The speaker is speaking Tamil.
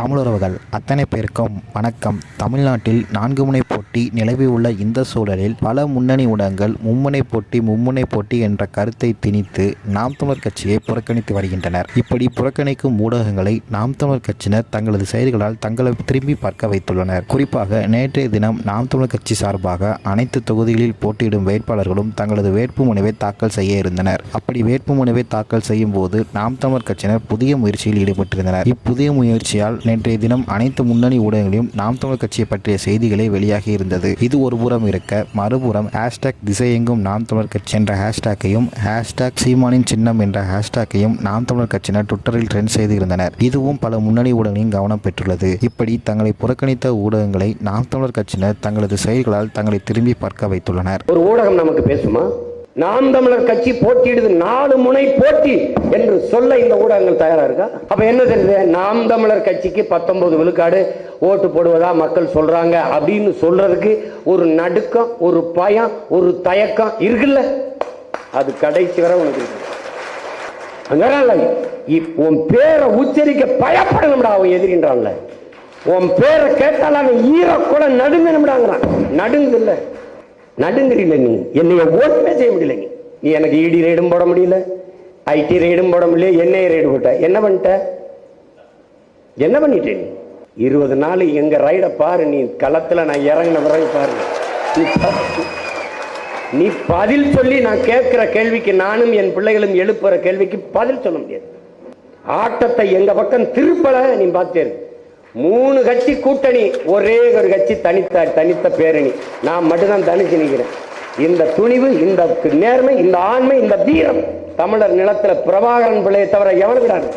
தமிழுறவுகள் அத்தனை பேருக்கும் வணக்கம். தமிழ்நாட்டில் நான்கு முனை போட்டி நிலவியுள்ள இந்த சூழலில் பல முன்னணி ஊடகங்கள் மும்முனை போட்டி மும்முனை போட்டி என்ற கருத்தை திணித்து நாம் தமிழர் கட்சியை புறக்கணித்து வருகின்றனர். இப்படி புறக்கணிக்கும் ஊடகங்களை நாம் தமிழர் கட்சியினர் தங்களது செயல்களால் தங்களை திரும்பி பார்க்க வைத்துள்ளனர். குறிப்பாக நேற்றைய தினம் நாம் தமிழர் கட்சி சார்பாக அனைத்து தொகுதிகளில் போட்டியிடும் வேட்பாளர்களும் தங்களது வேட்புமனுவை தாக்கல் செய்ய இருந்தனர். அப்படி வேட்புமனுவை தாக்கல் செய்யும் போது நாம் தமிழர் கட்சியினர் புதிய முயற்சியில் ஈடுபட்டிருந்தனர். இப்புதிய முயற்சியால் நேற்றைய தினம் அனைத்து முன்னணி ஊடகங்களையும் நாம் தமிழர் கட்சியை பற்றிய செய்திகளை வெளியாகி இருந்தது. இது ஒரு புறம் இருக்க மறுபுறம் ஹேஷ்டாக் திசையெங்கும் நாம் தமிழர் கட்சி என்ற ஹேஷ்டாக்கையும் ஹேஷ்டாக் சீமானின் சின்னம் என்ற ஹேஷ்டாக்கையும் நாம் தமிழர் கட்சியினர் ட்விட்டரில் ட்ரெண்ட் செய்து இருந்தனர் இதுவும் பல முன்னணி ஊடகங்களின் கவனம் பெற்றுள்ளது. இப்படி தங்களை புறக்கணித்த ஊடகங்களை நாம் தமிழர் கட்சியினர் தங்களது செயல்களால் தங்களை திரும்பி பார்க்க வைத்துள்ளனர். ஒரு ஊடகம் நமக்கு பேசுமா? நாம் தமிழர் கட்சி போட்டியிடுது நாலு முனை போட்டி என்று சொல்ல இந்த ஊடகங்கள் தயாரா இருக்கா? அப்ப என்ன தெரியுது? நாம் தமிழர் கட்சிக்கு பத்தொன்பது விழுக்காடு ஓட்டு போடுவதா மக்கள் சொல்றாங்க அப்படின்னு சொல்றதுக்கு ஒரு நடுக்கம் ஒரு பயம் ஒரு தயக்கம் இருக்குல்ல? அது கடைசி வரை உனக்கு இருக்கு. அதனால இப்- உன் பேரை உச்சரிக்க பயப்படணும்டா அவன் எதிரின்றான்ல. உன் பேரை கேட்டால் அவன் ஈரக்குல நடுங்கணும்டாங்கிறான். நடுங்குது இல்லை. நடுங்குறீல நீ? என்னைய ஓட்டுமே செய்ய முடியல நீ. எனக்கு இடி ரைடும் போட முடியல ஐடி ரைடும் போட முடியல என்ஐ ரைடு போட்ட. என்ன பண்ணிட்ட? என்ன பண்ணிட்டே நீ? இருபது நாள் எங்க ரைட பாரு நீ களத்துல நான் இறங்கின பிறகு பாரு. நீ நீ பதில் சொல்லி நான் கேட்கிற கேள்விக்கு நானும் என் பிள்ளைகளும் எழுப்புற கேள்விக்கு பதில் சொல்ல முடியாது. ஆட்டத்தை எங்க பக்கம் திருப்பல நீ பார்த்தேரு மூணு கட்சி கூட்டணி ஒரே ஒரு கட்சி தனித்த தனித்த பேரணி. நான் மட்டும்தான் தனிச்சு நிற்கிறேன் இந்த துணிவு இந்த நேர்மை இந்த ஆண்மை இந்த வீரம் தமிழர் நிலத்துல பிரபாகரன் பிள்ளையை தவிர எவனு